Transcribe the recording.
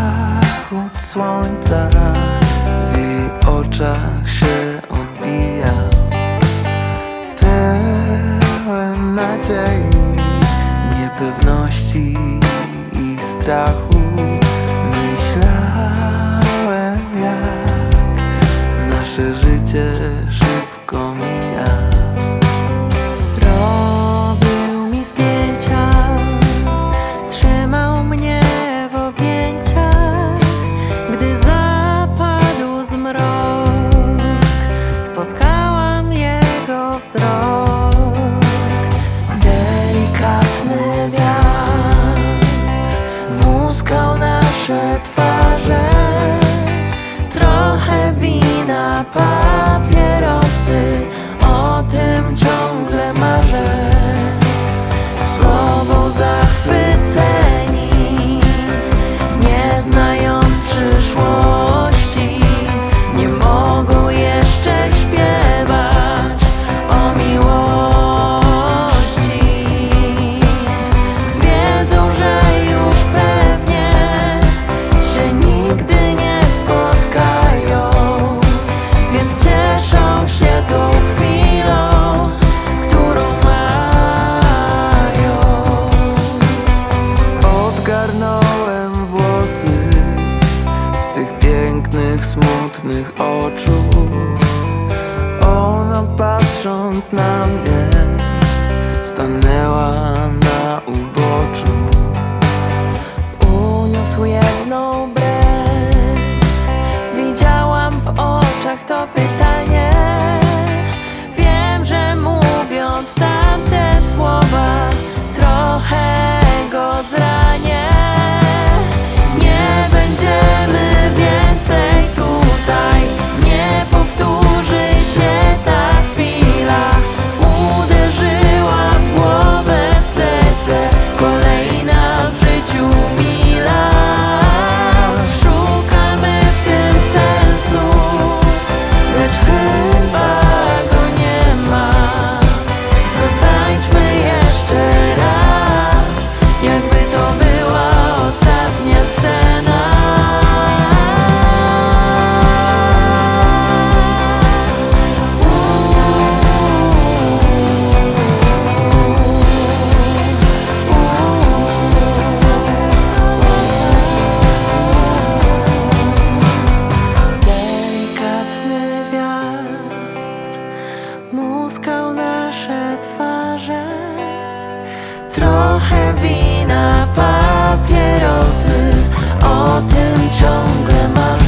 zachód słońca W jej oczach się odbija Tyłem nadziei, niepewności i strachu Myślałem jak nasze życie wyłuskał nasze twarze Trochę wina, papier pięknych, smutnych oczu. Ona patrząc na mnie stanęła trochę wina, papierosy. O tym ciągle marzę